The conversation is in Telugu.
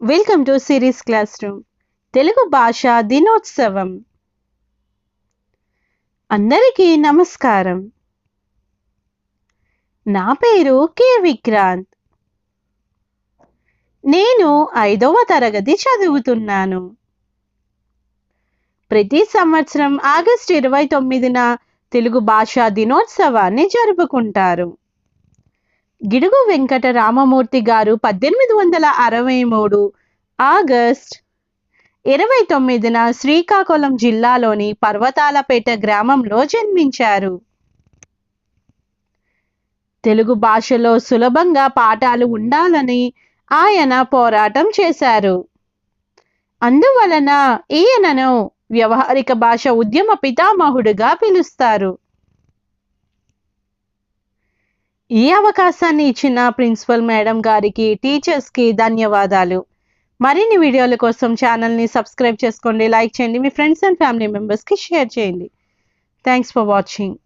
Welcome to series classroom Telugu భాష దినోత్సవం అందరికీ నమస్కారం నా పేరు కె విక్రాంత్ నేను ఐదవ తరగతి చదువుతున్నాను ప్రతి సంవత్సరం ఆగస్టు ఇరవై తొమ్మిదిన తెలుగు భాషా దినోత్సవాన్ని జరుపుకుంటారు గిడుగు వెంకట రామమూర్తి గారు పద్దెనిమిది వందల అరవై మూడు ఆగస్ట్ ఇరవై తొమ్మిదిన శ్రీకాకుళం జిల్లాలోని పర్వతాలపేట గ్రామంలో జన్మించారు. తెలుగు భాషలో సులభంగా పాఠాలు ఉండాలని ఆయన పోరాటం చేశారు. అందువలన ఈయనను వ్యవహారిక భాష ఉద్యమ పితామహుడుగా పిలుస్తారు. ఈ అవకాశాన్ని ఇచ్చిన ప్రిన్సిపల్ మేడం గారికి టీచర్స్కి ధన్యవాదాలు. మరిన్ని వీడియోల కోసం ఛానల్ని సబ్స్క్రైబ్ చేసుకోండి లైక్ చేయండి మీ ఫ్రెండ్స్ అండ్ ఫ్యామిలీ మెంబర్స్కి షేర్ చేయండి. Thanks for watching.